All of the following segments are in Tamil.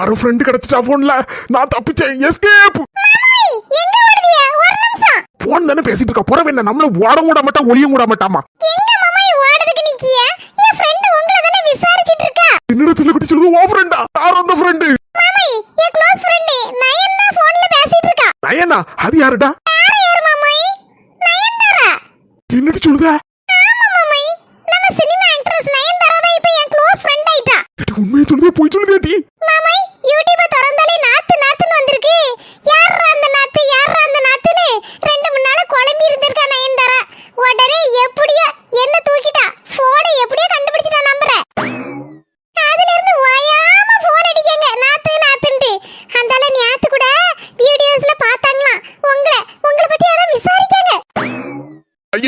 யாரோ ஃப்ரெண்டு கிடைச்சிட்டா போன்ல நான் தப்பிச்சேன். எஸ்கேப் போன் தானே பேசிட்டு இருக்கா? புறவே என்ன? நம்மள ஓட மூட மாட்டா ஒளிய மூட மாட்டாமா? என்னடா சொல்லி குட்டி சொல்லுது? ஓ ஃப்ரெண்டா யார் அந்த ஃப்ரெண்டு மாமாய் என் க்ளோஸ் ஃப்ரெண்ட் நயன்? தான் போன்ல பேசிட்டு இருக்கா நயனா அது யாருடா? யார் யார் மாமாய் நயன்தாரா என்னடி சொல்லுதா? ஆமா மாமாய். நம்ம சினிமா ஆக்ட்ரஸ் நயன்தாரா தான் இப்போ என் க்ளோஸ் ஃப்ரெண்ட் ஆயிட்டா. உண்மையை சொல்லுதே போய் சொல்லுதேடி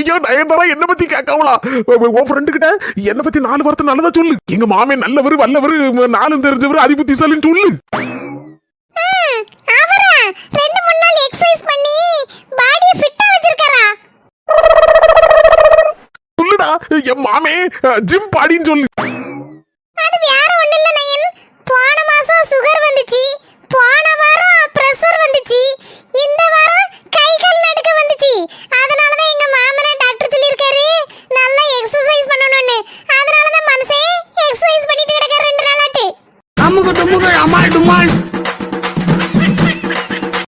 ஐயோ நயன்தாரா என்ன பத்தி கேட்கவளா உன் ஃப்ரெண்டு கிட்ட என்ன பத்தி நாலு வார்த்தை நல்லதா சொல்லு. எங்க மாமே நல்லவர் வல்லவர் நாலும் தெரிஞ்சவர் அதிபுத்திசாலின்னு சொல்லு. ரெண்டு மூணு நாள் எக்ஸசைஸ் பண்ணி பாடியை ஃபிட்டா வச்சிருக்காரா? சொல்லுடா என் மாமே ஜிம் பாடின்னு சொல்லு.